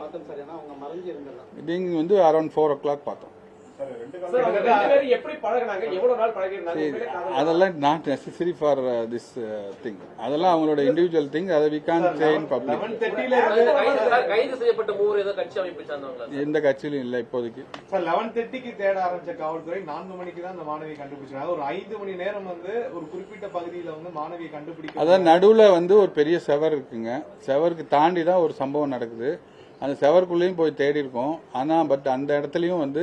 பார்த்தோம் சார்? ஏன்னா அவங்க மறைஞ்சு இருந்தலாம் இடிங் வந்து அரௌண்ட் ஃபோர் ஓ கிளாக் பார்த்தோம். அதெல்லாம் not necessary for this thing அதெல்லாம் அவங்களோட இண்டிவிஜுவல் திங் அதை we can say in public தேர்ட்டில கைது- கைது- கைது செய்யப்பட்ட மூவர் ஏதோ கட்சி அமைப்பை சார்ந்தவங்களா எந்த கட்சியிலும் இல்லை இப்போதைக்கு. சார் லெவன் தேர்ட்டிக்கு தேட ஆரம்பிச்ச காவல்துறை நான்கு மணிக்கு தான் அந்த மாணவியை கண்டுபிடிச்சாங்க ஒரு ஐந்து மணி நேரம் வந்து ஒரு குறிப்பிட்ட பகுதியில வந்து மாணவியை கண்டுபிடிக்க அதான் நடுவில் வந்து ஒரு பெரிய செவர் இருக்குங்க. செவருக்கு தாண்டி தான் ஒரு சம்பவம் நடக்குது. அந்த செவருக்குள்ளேயும் போய் தேடி இருக்கோம் ஆனால் பட் அந்த இடத்துலையும் வந்து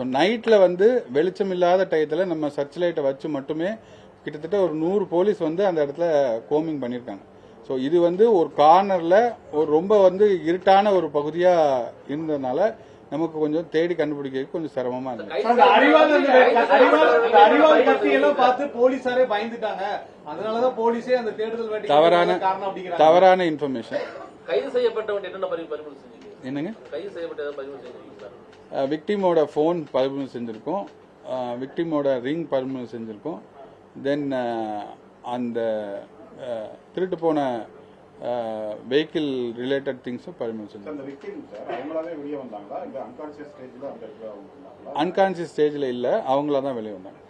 ஸோ நைட்டில் வந்து வெளிச்சம் இல்லாத டயத்தில் நம்ம சர்ச் லைட்டை வச்சு மட்டுமே கிட்டத்தட்ட ஒரு நூறு போலீஸ் வந்து அந்த இடத்துல கோமிங் பண்ணியிருக்காங்க ஸோ இது வந்து ஒரு கார்னரில் ஒரு ரொம்ப வந்து இருட்டான ஒரு பகுதியாக இருந்ததுனால நமக்கு கொஞ்சம் தேடி கண்டுபிடிக்கிறதுக்கு கொஞ்சம் சிரமமாக இருந்தது. தவறான தவறான இன்ஃபர்மேஷன் கைது செய்யப்பட்டவன் செஞ்சீங்க? என்னங்க? விக்டிமோட ஃபோன் பறிமுதல் செஞ்சுருக்கோம். விக்டிமோட ரிங் பறிமுதல் செஞ்சுருக்கோம். தென் அந்த திருட்டு போன வெஹிக்கிள் ரிலேட்டட் திங்ஸும் பறிமுதல் இருந்தாங்களா அன்கான்சியஸ் ஸ்டேஜில் இல்லை அவங்களா தான் வெளியே வந்தாங்க.